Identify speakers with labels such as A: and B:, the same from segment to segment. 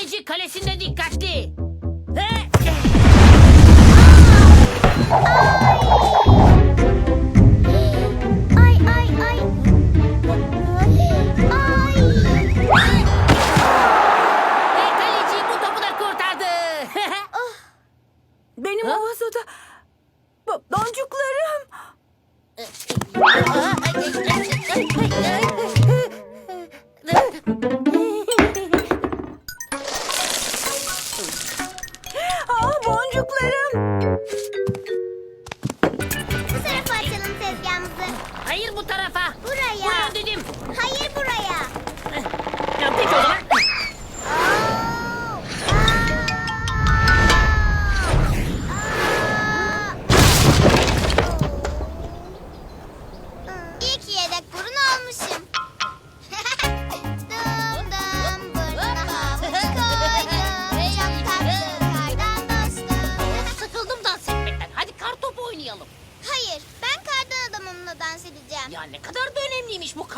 A: Kaleci kalesinde dikkatli. He!
B: Ay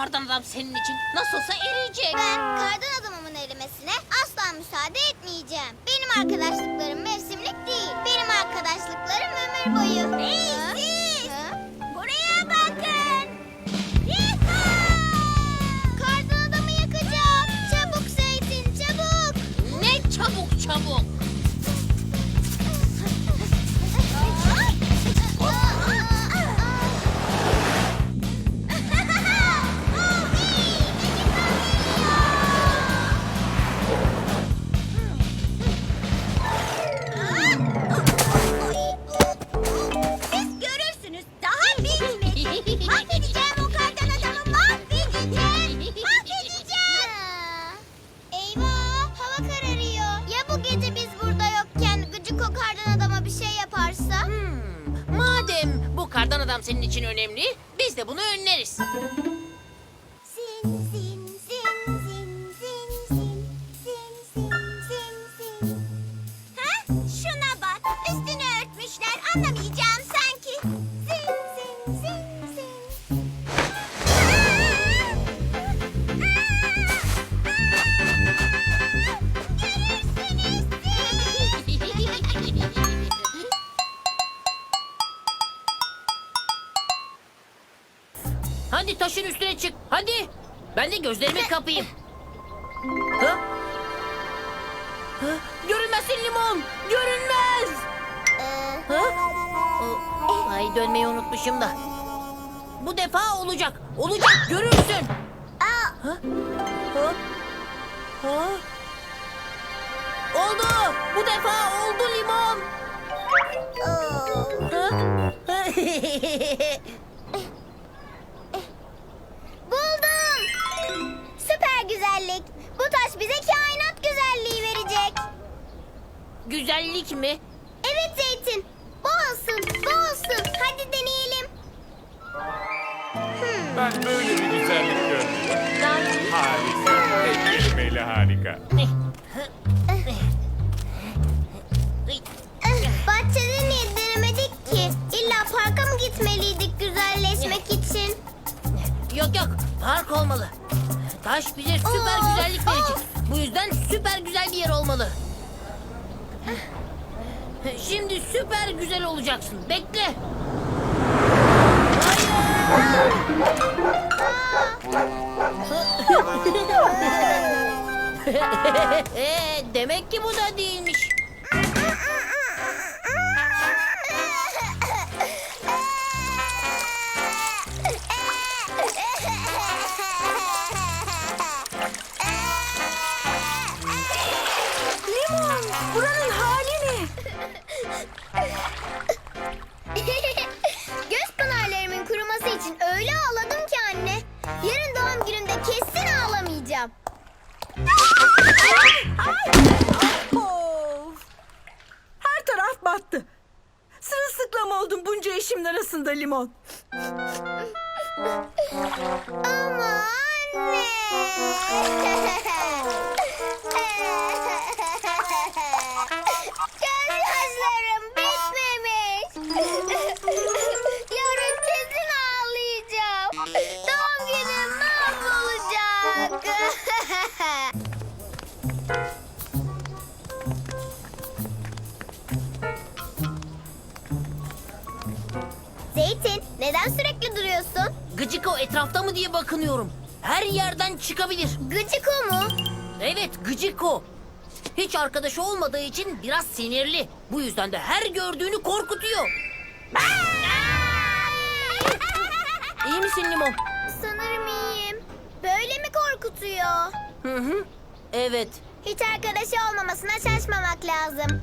B: kardan
A: adam senin için. Nasılsa eriyecek.
B: Ben kardan adamımın erimesine asla müsaade etmeyeceğim. Benim arkadaşlıklarım mevsimlik
A: senin için önemli, biz de bunu önleriz. Taşın üstüne çık, hadi. Ben de gözlerimi kapayım. Ha? Ha? Görünmezsin limon, görünmez. Ha? O- Ay dönmeyi unutmuşum da. Bu defa olacak, olacak görürsün. Ha? Ha? Ha? Oldu, bu defa oldu limon. Ha?
B: Güzellik
A: mi?
B: Evet Zeytin. Bu olsun, bu olsun. Hadi deneyelim. Hmm.
C: Ben böyle bir güzellik görmedim. Harika. Tek kelimeyle harika.
B: Eh, Bahçede niye denemedik ki? İlla parka mı gitmeliydik güzelleşmek için?
A: Yok yok park olmalı. Taş bize süper
B: Of,
A: güzellik verecek.
B: of.
A: Bu yüzden süper güzel bir yer olmalı. Şimdi süper güzel olacaksın. Bekle. Hayır. Demek ki bu da değilmiş.
D: Bunca işimin arasında limon.
B: Ama anne.
A: etrafta mı diye bakınıyorum. Her yerden çıkabilir.
B: Gıcık o mu?
A: Evet Gıcıko. Hiç arkadaşı olmadığı için biraz sinirli. Bu yüzden de her gördüğünü korkutuyor. İyi misin Limon?
B: Sanırım iyiyim. Böyle mi korkutuyor?
A: Hı hı. Evet.
B: Hiç arkadaşı olmamasına şaşmamak lazım.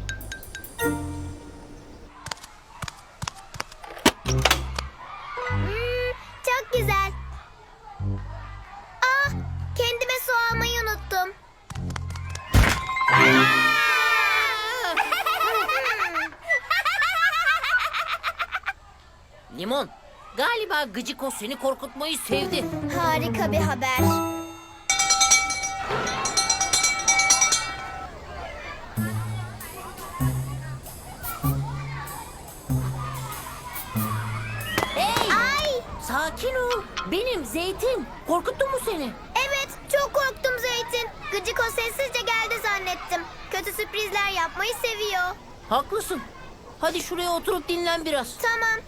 A: Limon. Galiba Gıcıko seni korkutmayı sevdi.
B: Harika bir haber.
A: Hey!
B: Ay,
A: Sakin ol. Benim Zeytin. Korkuttum mu seni?
B: evet çok korktum Zeytin. Gıcık o sessizce geldi zannettim. Kötü sürprizler yapmayı seviyor.
A: Haklısın. Hadi şuraya oturup dinlen biraz.
B: Tamam.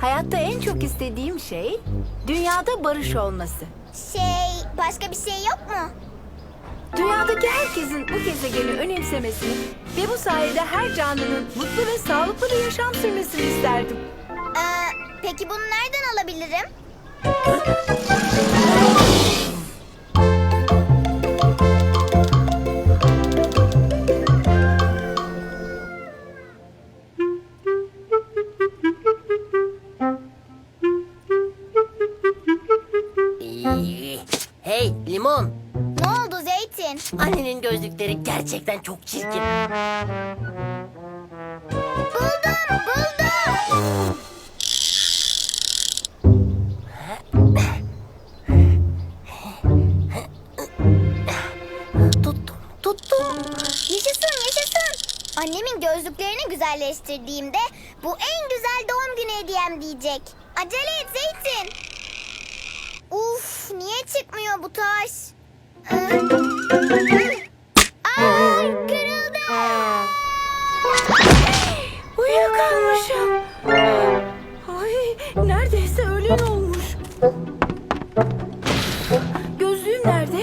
B: Hayatta en çok
D: istediğim şey dünyada barış olması.
B: Şey, başka bir şey yok mu?
D: Dünyadaki herkesin bu gezegeni önemsemesini ve bu sayede her canlının mutlu ve sağlıklı bir yaşam sürmesini isterdim.
B: Ee, peki bunu nereden alabilirim? Zeytin?
A: Annenin gözlükleri gerçekten çok çirkin.
B: Buldum, buldum.
A: Tuttum, tuttum.
B: Yaşasın, yaşasın. Annemin gözlüklerini güzelleştirdiğimde bu en güzel doğum günü hediyem diyecek. Acele et Zeytin. Uf, niye çıkmıyor bu taş? Aa, kırıldı.
D: Uyuyakalmışım. Ay, neredeyse öğlen olmuş. Gözlüğüm nerede?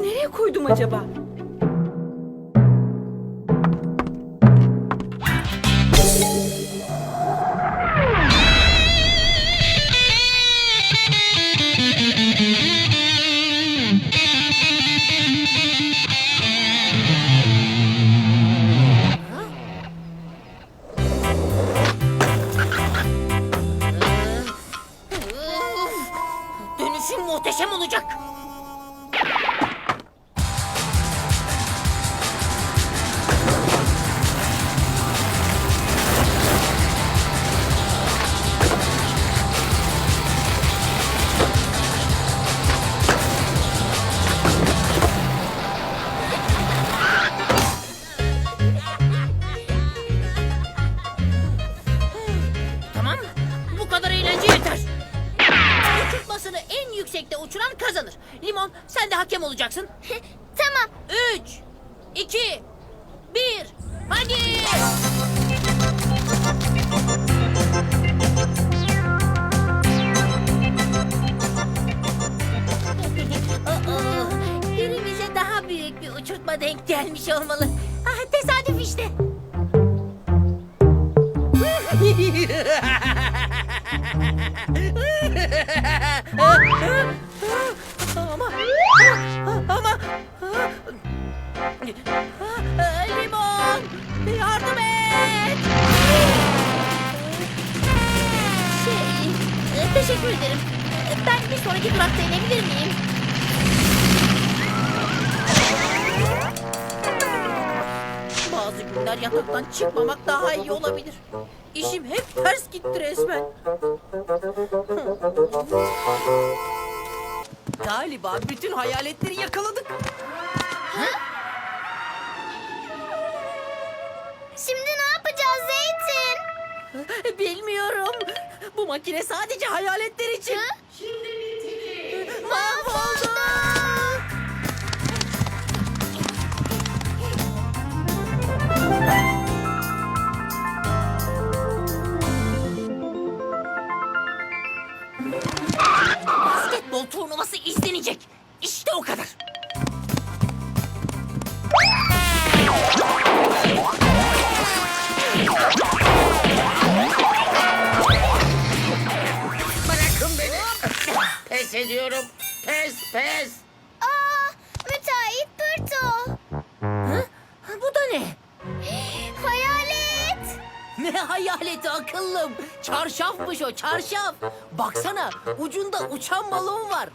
D: Nereye koydum acaba?
A: Gelmiş olmalı. Ah, tesadüf işte. ama ama limon yardım et. Şey, e, teşekkür ederim. Ben bir sonraki durakta inebilir miyim? Günler yataktan çıkmamak daha iyi olabilir. İşim hep ters gitti resmen. Galiba bütün hayaletleri yakaladık.
E: Şimdi ne yapacağız Zeytin?
A: Bilmiyorum. Bu makine sadece hayaletler için.
E: Hı?
A: Mahvolduk.
F: Basketbol turnuvası izlenecek. İşte o kadar.
B: Bırakın beni. Pes ediyorum. Pes pes.
A: Ne hayaleti akıllım. Çarşafmış o çarşaf. Baksana ucunda uçan balon var.